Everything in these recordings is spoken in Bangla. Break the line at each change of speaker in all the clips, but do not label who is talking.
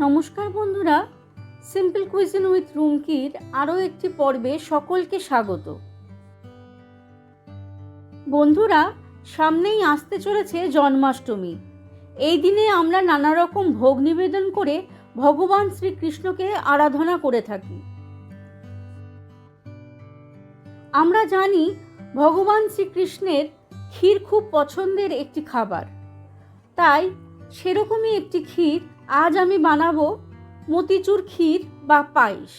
নমস্কার বন্ধুরা সিম্পল কুইজিন উইথ রুমকির আরও একটি পর্বে সকলকে স্বাগত। বন্ধুরা, সামনেই আসতে চলেছে জন্মাষ্টমী। এই দিনে আমরা নানা রকম ভোগ নিবেদন করে ভগবান শ্রীকৃষ্ণকে আরাধনা করে থাকি। আমরা জানি ভগবান শ্রীকৃষ্ণের ক্ষীর খুব পছন্দের একটি খাবার। তাই সেরকমই একটি ক্ষীর আজ আমি বানাবো মতিচুর ক্ষীর বা পায়েস।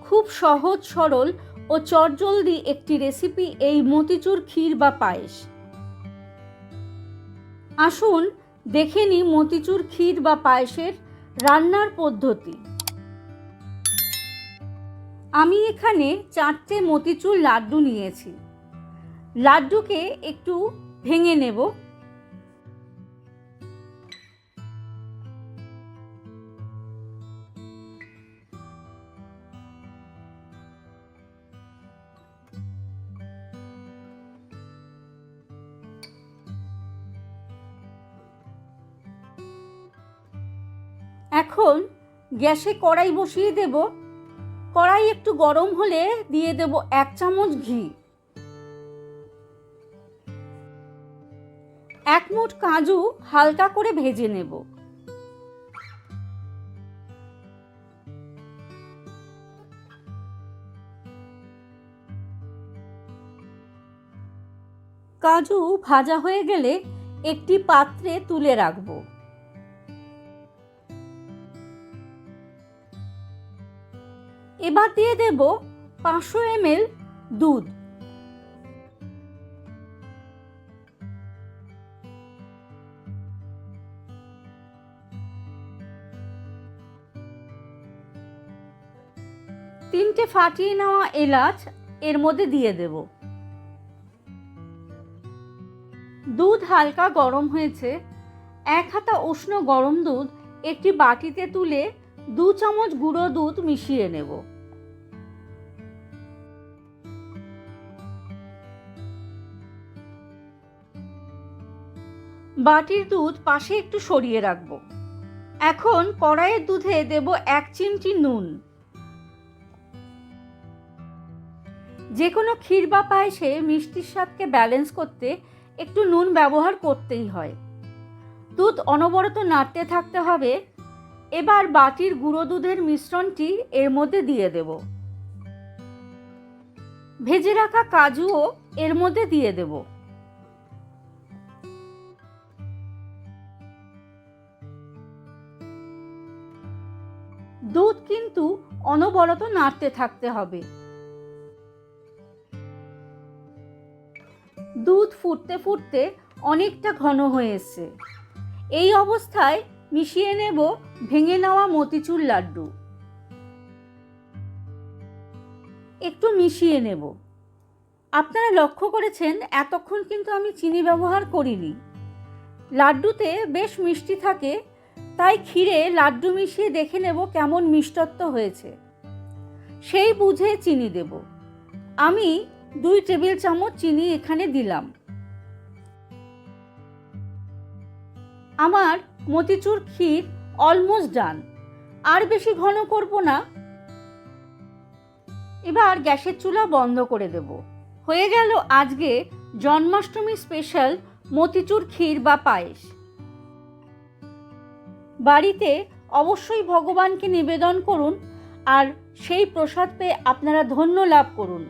খুব সহজ, সরল ও চটজলদি একটি রেসিপি এই মতিচুর ক্ষীর বা পায়েস। আসুন দেখে নিই মতিচুর ক্ষীর বা পায়েসের রান্নার পদ্ধতি। আমি এখানে চারটে মতিচুর লাড্ডু নিয়েছি। লাড্ডুকে একটু ভেঙে নেব। এখন গ্যাসে কড়াই বসিয়ে দেব। কড়াই একটু গরম হলে দিয়ে দেব এক চামচ ঘি। এক মুঠ কাজু হালকা করে ভেজে নেব। কাজু ভাজা হয়ে গেলে একটি পাত্রে তুলে রাখব। এবার দিয়ে দেব পাঁচশো এমএল দুধ। তিনটে ফাটিয়ে নেওয়া এলাচ এর মধ্যে দিয়ে দেব। দুধ হালকা গরম হয়েছে। এক হাতা উষ্ণ গরম দুধ একটি বাটিতে তুলে দু চামচ গুঁড়ো দুধ মিশিয়ে নেব। বাটির দুধ পাশে একটু সরিয়ে রাখব। এখন কড়াইয়ের দুধে দেব এক চিমটি নুন। যে কোনো ক্ষীর বা পায়েসে মিষ্টির স্বাদকে ব্যালেন্স করতে একটু নুন ব্যবহার করতেই হয়। দুধ অনবরত নাড়তে থাকতে হবে। এবার বাটির গুঁড়ো দুধের মিশ্রণটি এর মধ্যে দিয়ে দেব। ভেজে রাখা কাজুও এর মধ্যে দিয়ে দেব। দুধ কিন্তু অনবরত নাড়তে থাকতে হবে। দুধ ফুটতে ফুটতে অনেকটা ঘন হয়ে এসছে। এই অবস্থায় মিশিয়ে নেব ভেঙে নেওয়া মতিচুর লাড্ডু। একটু মিশিয়ে নেব। আপনারা লক্ষ্য করেছেন, এতক্ষণ কিন্তু আমি চিনি ব্যবহার করিনি। লাড্ডুতে বেশ মিষ্টি থাকে, তাই ক্ষীরে লাড্ডু মিশিয়ে দেখে নেব কেমন মিষ্টত্ব হয়েছে। সেই বুঝে চিনি দেব। আমি দুই টেবিল চামচ চিনি এখানে দিলাম। আমার মতিচুর ক্ষীর অলমোস্ট ডান আর বেশি ঘন করব না। এবার গ্যাসের চুলা বন্ধ করে দেব। হয়ে গেল আজকে জন্মাষ্টমী স্পেশাল মতিচুর ক্ষীর বা পায়েস। বাড়িতে অবশ্যই ভগবানকে নিবেদন করুন আর সেই প্রসাদ পেয়ে আপনারা ধন্য লাভ করুন।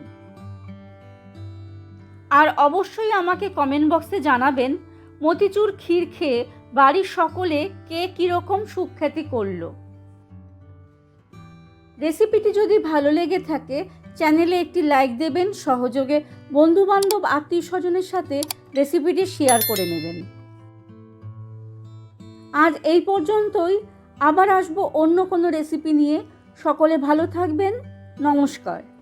আর অবশ্যই আমাকে কমেন্ট বক্সে জানাবেন মতিচুর ক্ষীর খেয়ে বাড়ির সকলে কে কীরকম সুখ্যাতি করল। রেসিপিটি যদি ভালো লেগে থাকে, চ্যানেলে একটি লাইক দেবেন, সহযোগে বন্ধুবান্ধব আত্মীয় স্বজনের সাথে রেসিপিটি শেয়ার করে নেবেন। আজ এই পর্যন্তই। আবার আসব অন্য কোনো রেসিপি নিয়ে। সকলে ভালো থাকবেন। নমস্কার।